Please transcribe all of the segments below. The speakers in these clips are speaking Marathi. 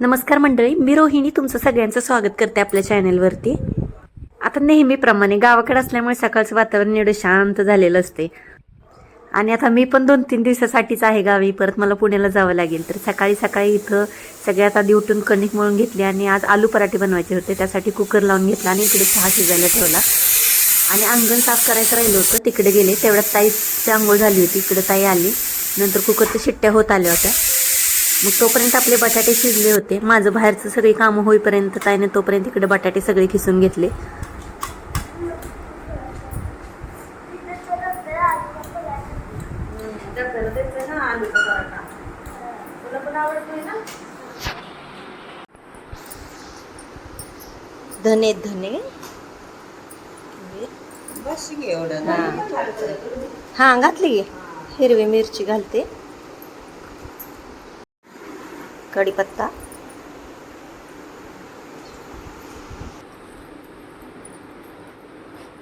नमस्कार मंडळी मी रोहिणी. तुमचं सगळ्यांचं स्वागत करते आपल्या चॅनेलवरती आता नेहमीप्रमाणे गावाकडे असल्यामुळे सकाळचं वातावरण एवढं शांत झालेलं असते. आणि आता मी पण दोन तीन दिवसासाठीच आहे गावी. परत मला पुण्याला जावं लागेल. तर सकाळी सकाळी इथं सगळ्यात आधी उठून कणिक मळून घेतली आणि आज आलू पराठे बनवायचे होते. त्यासाठी कुकर लावून घेतला आणि इकडे चहा शिजायला ठेवला. आणि अंगण साफ करायचं राहिलं होतं. तिकडे गेले. तेवढ्यात ताईची आंघोळ झाली होती. इकडे ताई आली. नंतर कुकरच्या शिट्ट्या होत आल्या होत्या. मग तोपर्यंत आपले बटाटे शिजले होते माझं बाहेरचं सगळी कामं होईपर्यंत ताईने तोपर्यंत इकडे बटाटे सगळे खिसून घेतले धने धने बस एवढं हा. हा घातली. हिरवी मिरची घालते कढीपत्ता.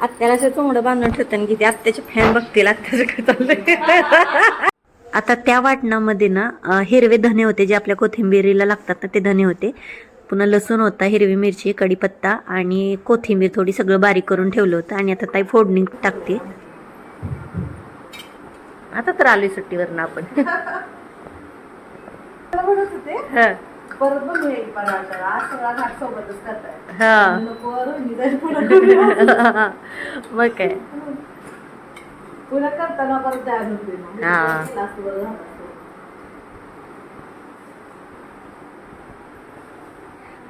आत्याला असं चोंगडं बांधून ठेवताना किती आत्याचे फॅन बघतील आत्याचं काय चाललंय. आता त्या वाटणामध्ये ना हिरवे धने होते जे आपल्या कोथिंबिरीला लागतात ना ते धने होते. पुन्हा लसूण होता हिरवी मिरची कढीपत्ता आणि कोथिंबीर थोडी सगळं बारीक करून ठेवलं होतं आणि आता ताई फोडणी टाकते. आता तर आलोय सुट्टीवरनं आपण. परत पण होईल पराठा आज सगळा घाट सोबतच करताय. नको रोहिणी जाईल पुन्हा करूया. मग काय? पुन्हा करताना परत द्यायला होते मग. तासभर झाला असतो.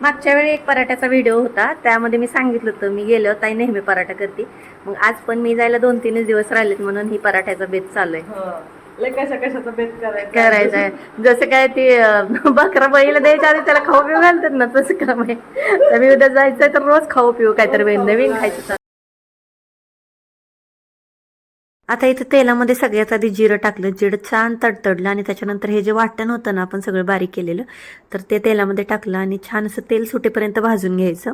मागच्या वेळी एक पराठ्याचा व्हिडिओ होता. त्यामध्ये मी सांगितलं होतं मी गेलो ताई नेहमी पराठा करते. मग आज पण मी जायला दोन तीनच दिवस राहिलेत म्हणून ही पराठ्याचा बेत चालू आहे. हो. कशा कशाचा बेत करायचा. करायचं आहे. जसं काय ते बकरा बैल द्यायच्या आधी त्याला खाऊ पिऊ घालतात ना तसं काम आहे. तर मी उद्या जायचंय तर रोज खाऊ पिऊ काहीतरी नवीन खायचं चालू. आता इथं तेलामध्ये सगळ्यात आधी जिरं टाकलं. जिरं छान तडतडलं आणि त्याच्यानंतर हे जे वाटण होतं ना आपण सगळं बारीक केलेलं तर ते तेलामध्ये टाकलं आणि छान असं तेल सुटेपर्यंत भाजून घ्यायचं.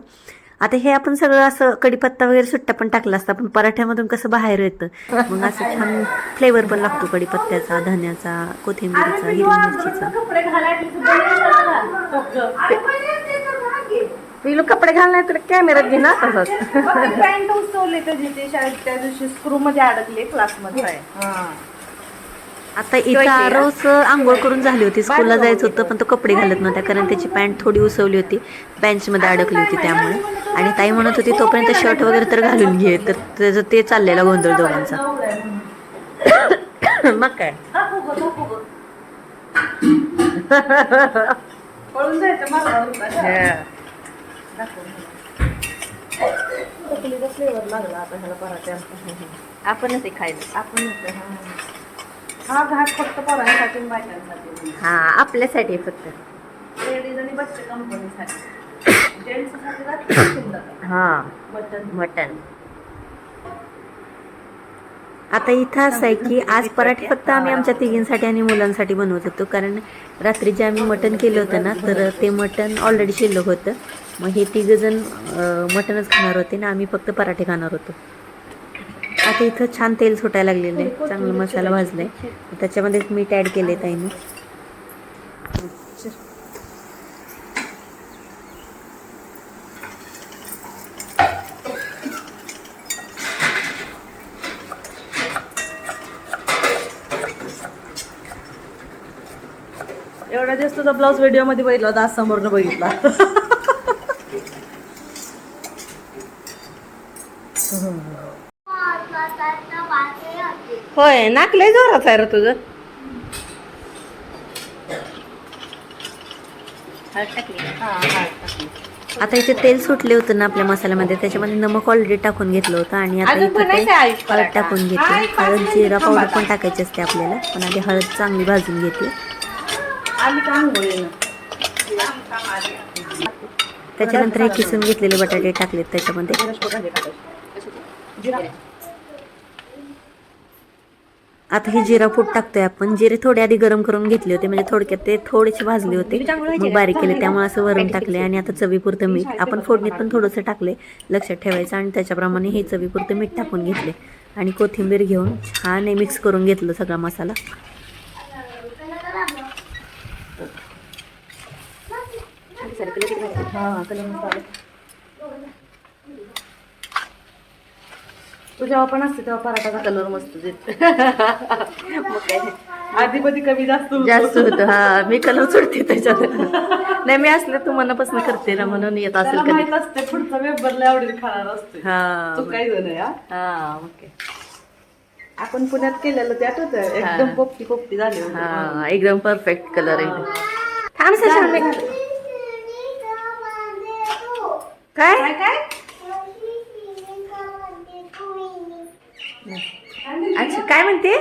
आता हे आपण सगळं असं कडीपत्ता वगैरे सुट्टा पण टाकला असता पण पराठ्यामधून कसं बाहेर येतं मग असं छान फ्लेवर पण लागतो कडीपत्त्याचा धन्याचा कोथिंबीरीचा हिरवी मिरचीचा. पिलू कपडे घालणार तुला कॅमेऱ्यात घे ना तसंच पॅन्ट उचलले त्याची ते शाळेत त्या दिवशी स्क्रू मध्ये अडकले क्लासमध्ये हा. आता इथं आरवच आंघोळ करून झाली होती. स्कूलला जायचं होतं पण तो कपडे घालत नव्हता कारण त्याची पॅन्ट थोडी उसवली होती. बेंचमध्ये अडकली होती त्यामुळे. आणि ताई म्हणत होती तोपर्यंत शर्ट वगैरे तर घालून घे तर त्याचं ते चाललेला गोंधळ दोघांचा. मग काय? ह्याला पराठ्याचा आपणच हे घाट फक्त पोरांसाठी आणि बायकांसाठी. हा आपल्यासाठी फक्त. लेडीज आणि बच्चे कंपनीसाठी जेंट्ससाठी जास्त हा बटन मटन आता इथं असं आहे की आज पराठे फक्त आम्ही आमच्या तिघींसाठी आणि मुलांसाठी बनवत होतो. कारण रात्री जे आम्ही मटण केलं होतं ना तर ते मटण ऑलरेडी शिल्लक होतं. मग हे तिघं जण अं, मटणच खाणार होते ना आम्ही फक्त पराठे खाणार होतो. आता इथं छान तेल सुटायला लागलेलं आहे. चांगलं मसाला भाजलाय. त्याच्यामध्येच मीठ ॲड केले ताईने. एवढ्या दिवस तुझा ब्लाऊज व्हिडिओमध्ये बघितला होता आज समोरनं बघितला. होय नाकलंय जोरात आहे रे तुझं. आता इथे तेल सुटले होतं ना आपल्या मसाल्यामध्ये त्याच्यामध्ये नमक ऑलरेडी टाकून घेतलं होतं आणि आता इथे हळद. टाकून घेते. हळद जिरा. पावडर पण टाकायची असते आपल्याला पण आधी हळद चांगली भाजून घेते. त्याच्यानंतर हे किसून घेतलेले बटाटे टाकलेत त्याच्यामध्ये. आता हे जिरा फूट टाकतोय आपण. जिरे थोडे आधी गरम करून घेतले होते म्हणजे थोडक्यात ते थोडेसे भाजले होते. मग बारीक केले त्यामुळे असं वरण टाकले आणि आता चवीपुरतं मीठ. आपण फोडणीत पण थोडंसं टाकले लक्षात ठेवायचं आणि त्याच्याप्रमाणे हे चवीपुरतं मीठ टाकून घेतले. आणि कोथिंबीर घेऊन छान मिक्स करून घेतलं सगळा मसाला. हा कलर मसाला तू जेव्हा पण असते तेव्हा पराठाचा कलर मस्त देते मग काय? आधी मध्ये कमी जास्त होतो. जास्त होतं. हा मी कलर सोडते त्याच्यात. नाही मी असले तू मनापासून करते ना म्हणून येत असेल त्याला कधी. माहीत असते पुढचा मेंबरला आवडेल खाणार असते हा. चुकायचं नाही हा. हा मग काय. आपण पुण्यात केलेलं ते आठवत एकदम पोपटी पोपटी झाली होती. हा एकदम परफेक्ट कलर आहे थांब सर काय काय काय अच्छा काय म्हणते?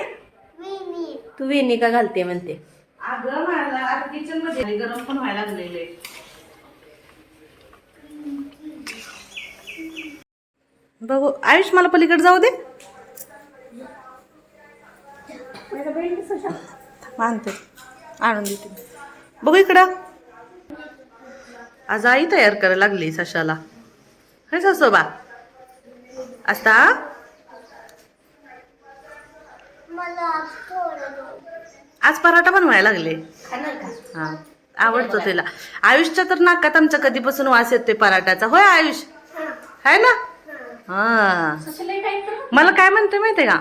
तू वेणी का घालते म्हणते. अगं मला आता किचनमध्ये गरम पण व्हायला लागलेले. बघू आयुष मला पलीकडे जाऊ दे. मानते आणून देते. बघू इकडं. आज आई तयार करायला लागली सशाला. हे सासोबा आता आज पराठा बनवायला लागले. हा आवडतो तिला आयुषच्या तर नाकात आमच्या कधीपासून वास येतोय पराठ्याचा होय आयुष? आहे ना? हा. मला काय म्हणतोय माहितीये का?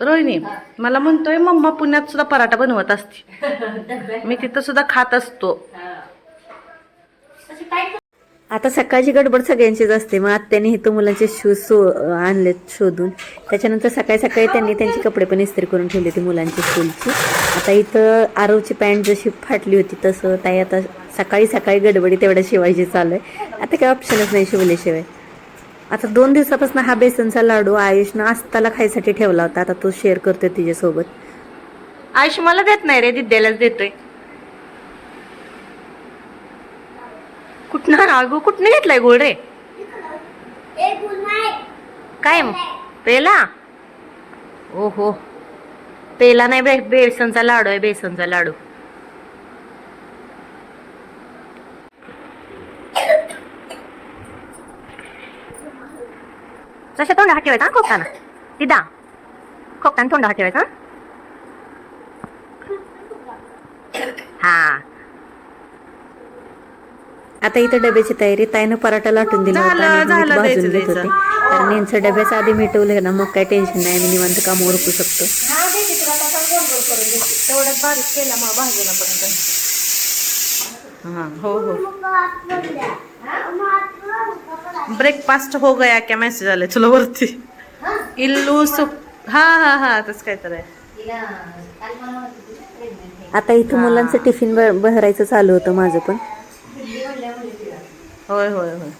रोहिणी मला म्हणतोय मम्मा पुण्यात सुद्धा पराठा बनवत असते मी तिथं सुद्धा खात असतो. आता सकाळची गडबड सगळ्यांचीच असते. मग आत्याने इथं मुलांचे शूज सो आणलेत शोधून. त्याच्यानंतर सकाळी सकाळी त्यांनी त्यांचे कपडे पण इस्त्री करून ठेवले होती मुलांची स्कूलची आता इथं आरवची पॅन्ट जशी फाटली होती तसं ताई आता सकाळी सकाळी गडबडी तेवढ्या शिवायची चालू आहे. आता काही ऑप्शनच नाही शिवल्याशिवाय. आता दोन दिवसापासून हा बेसनचा लाडू आयुषनं आस्ताला खायसाठी ठेवला होता. आता तो शेअर करतोय तिच्यासोबत. आयुष मला देत नाही रे दिद्यालाच देतोय. कुठनं? रागू कुठनं घेतलाय गोळ रे? काय? मग? पेला? ओहो. पेला नाही बे बेसनचा लाडू आहे बेसनचा लाडू. जशा तोंड हात ठेवायचा खोकताना. दिदा खोकताना तोंड हात ठेवायचा हा. आता इथं डब्याची तयारी ताईनं पराठा लाटून दिला होता आणि मीठ झालं भाजून द्यायचं, घेत होते. कारण यांचं डब्याचं आधी मिटवलं ना मग काय टेन्शन नाही आम्ही निवांत काम ओळखू शकतो. हाँ हो हो ब्रेकफास्ट हो गया क्या मेसेज आले तुला वरती? इल्लू सुप हा हा हा तस काय तर आहे. आता इथं मुलांचं टिफिन भरायचं चालू होतं माझं पण. होय होय होय.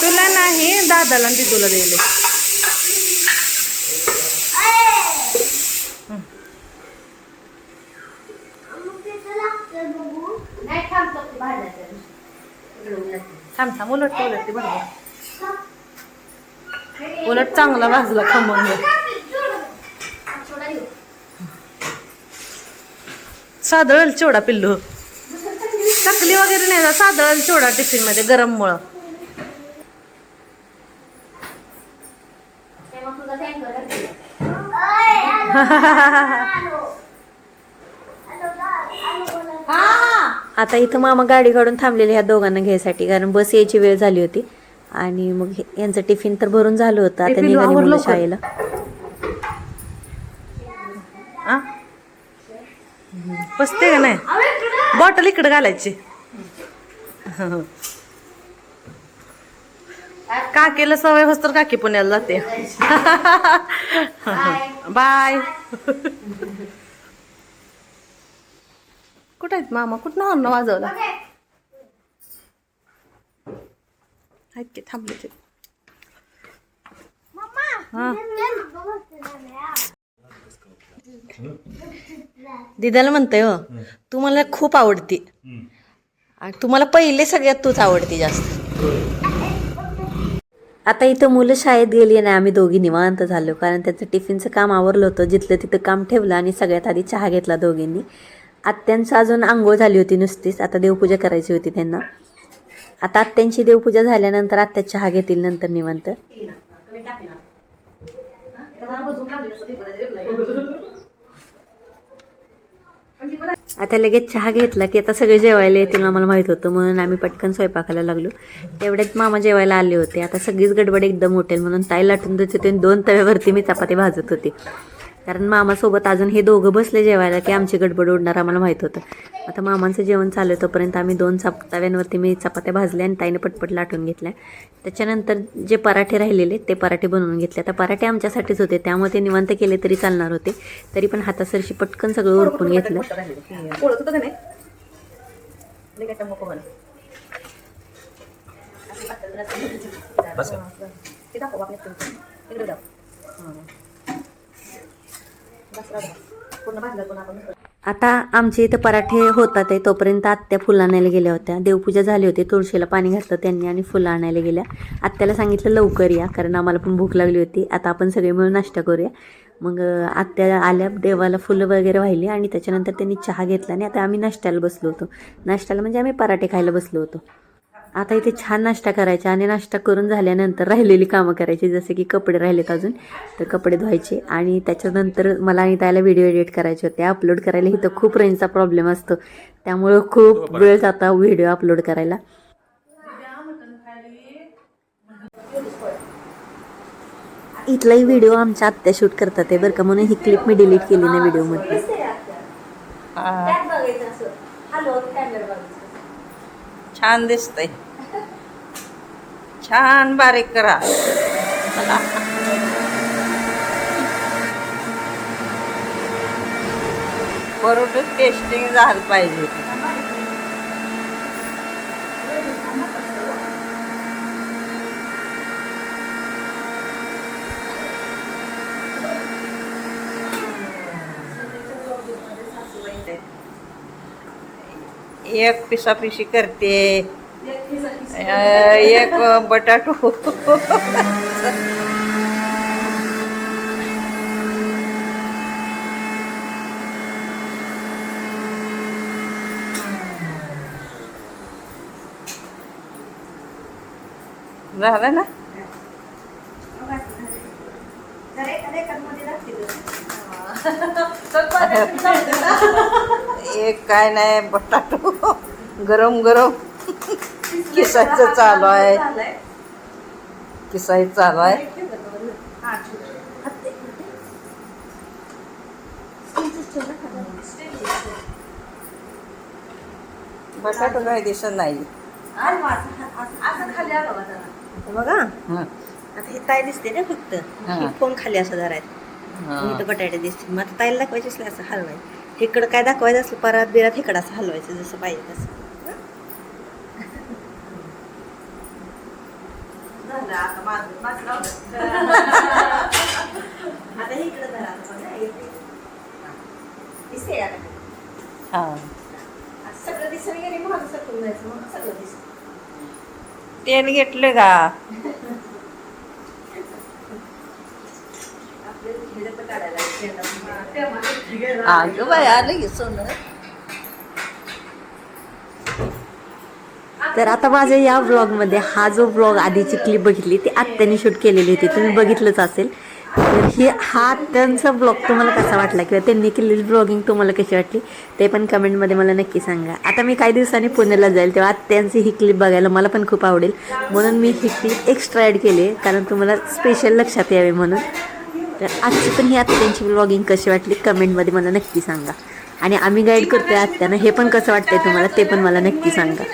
तुला नाही दादाला ती तुला दिले. थांब थांब उलट उलट ते बरोबर उलट चांगला भाजला खमंग. सादळल चिवडा पिल्लू. चकली वगैरे नाही सादळल चिवडा टिफिनमध्ये गरम मुळे. आता इथं मामा गाडी काढून थांबलेले ह्या दोघांना घ्यायसाठी कारण बस यायची वेळ झाली होती. आणि मग यांचं टिफिन तर भरून झालं होतं आता निघाली. शाळेला. बसते का नाही? बॉटल इकडे घालायची. काकीला सवय होस तर काकी पुण्याला जाते. बाय कुठं आहेत मामा? कुठं हॉर्न वाजवला? आहेत की थांबले ते. हा. दिदाला म्हणतोय हो. तू मला खूप आवडती. आणि तुम्हाला पहिले सगळ्यात तूच आवडती जास्त. आता इथं मुलं शाळेत गेली नाही आम्ही दोघी निवांत झालो कारण त्याचं टिफिनचं काम आवरलं होतं. जिथलं तिथं काम ठेवलं आणि सगळ्यात आधी चहा घेतला दोघींनी. आत्यांचं अजून आंघोळ झाली होती नुसतीच. आता देवपूजा करायची होती त्यांना. आता आत्यांची देवपूजा झाल्यानंतर आत्या चहा घेतील नंतर निवांत. आता लगेच चहा घेतला की आता सगळे जेवायला येतील आम्हाला माहीत होतं म्हणून आम्ही पटकन स्वयंपाकाला लागलो. तेवढ्यात मामा जेवायला आले होते. आता सगळीच गडबड एकदम होटेल म्हणून ताई लाटून देत होते दोन तव्यावरती मी चपाती भाजत होते. कारण मामासोबत अजून हे दोघं बसले जेवायला की आमची गडबड उडणार आम्हाला माहीत होतं. आता मामांचं जेवण चालू आहे तोपर्यंत आम्ही दोन चप तव्यांवरती मी चपात्या भाजल्या आणि ताईने पटपट लाटून घेतल्या. त्याच्यानंतर जे पराठे राहिलेले ते पराठे बनवून घेतले. आता पराठे आमच्यासाठीच होते त्यामुळे ते निवांत केले तरी चालणार होते. तरी पण हातासरशी पटकन सगळं उरकून घेतलं. ओळखत आता आमच्या इथं पराठे होतात आहे. तोपर्यंत आत्या फुलं आणायला गेल्या होत्या. देवपूजा झाली होती. तुळशीला पाणी घातलं त्यांनी आणि फुलं आणायला गेल्या. आत्याला सांगितलं लवकर या कारण आम्हाला पण भूक लागली होती. आता आपण सगळे मिळून नाश्ता करूया. मग आत्या आल्या देवाला फुलं वगैरे वाहिली आणि त्याच्यानंतर त्यांनी चहा घेतला आणि आता आम्ही नाश्त्याला बसलो होतो. नाश्त्याला म्हणजे आम्ही पराठे खायला बसलो होतो. आता इथे छान नाश्ता करायचा आणि नाश्ता करून झाल्यानंतर राहिलेली कामं करायची जसे की कपडे राहिलेत अजून. तर कपडे धुवायचे आणि त्याच्यानंतर मला आणि त्याला व्हिडिओ एडिट करायचे होते. अपलोड करायला इथं खूप रेंजचा प्रॉब्लेम असतो. त्यामुळं खूप वेळ जाता व्हिडिओ अपलोड करायला. इथलाही व्हिडिओ आमच्या आत्या शूट करतात आहे बरं का म्हणून ही क्लिप मी डिलीट केली ना व्हिडिओमध्ये छान दिसतंय. छान बारीक करा. बरोबर टेस्टिंग झालं पाहिजे. एक पिसापिशी करते. एक बटाटो. झालं ना? एक काय नाही बटाटो. गरम गरम. किसायचं चालू आहे. किसायचं चालू आहे. बटाटो काय दिसत नाही. बघा. आता हे ताई दिसते ना फक्त. फोन खाली असं हं. इथं बटाटे दिसतील मग आता ताईला दाखवायचे असले असं हलवायचं इकडं काय दाखवायचं असलं परात बिरात इकडं असं हलवायचं जसं पाहिजे तसं हे. हां. तेल घेतलं का आपल्याला काढायला. अगं बाय आलं की सोनं तर आता माझ्या या व्लॉगमध्ये हा जो व्लॉग आधीची क्लिप बघितली ती आत्याने शूट केलेली होती. तुम्ही बघितलंच असेल. तर ही हा आत्यांचा ब्लॉग तुम्हाला कसा वाटला किंवा त्यांनी केलेली ब्लॉगिंग तुम्हाला कशी वाटली ते पण कमेंटमध्ये मला नक्की सांगा. आता मी काही दिवसांनी पुण्याला जाईल तेव्हा आत्यांची ही क्लिप बघायला मला पण खूप आवडेल. म्हणून मी ही क्लिप एक्स्ट्रा ॲड केली आहे कारण तुम्हाला स्पेशल लक्षात यावे म्हणून. तर आजची पण ही आत्यांची ब्लॉगिंग कशी वाटली? कमेंटमध्ये मला नक्की सांगा. आणि आम्ही गाईड करतोय आत्यानं. हे पण कसं वाटतंय तुम्हाला? ते पण मला नक्की सांगा.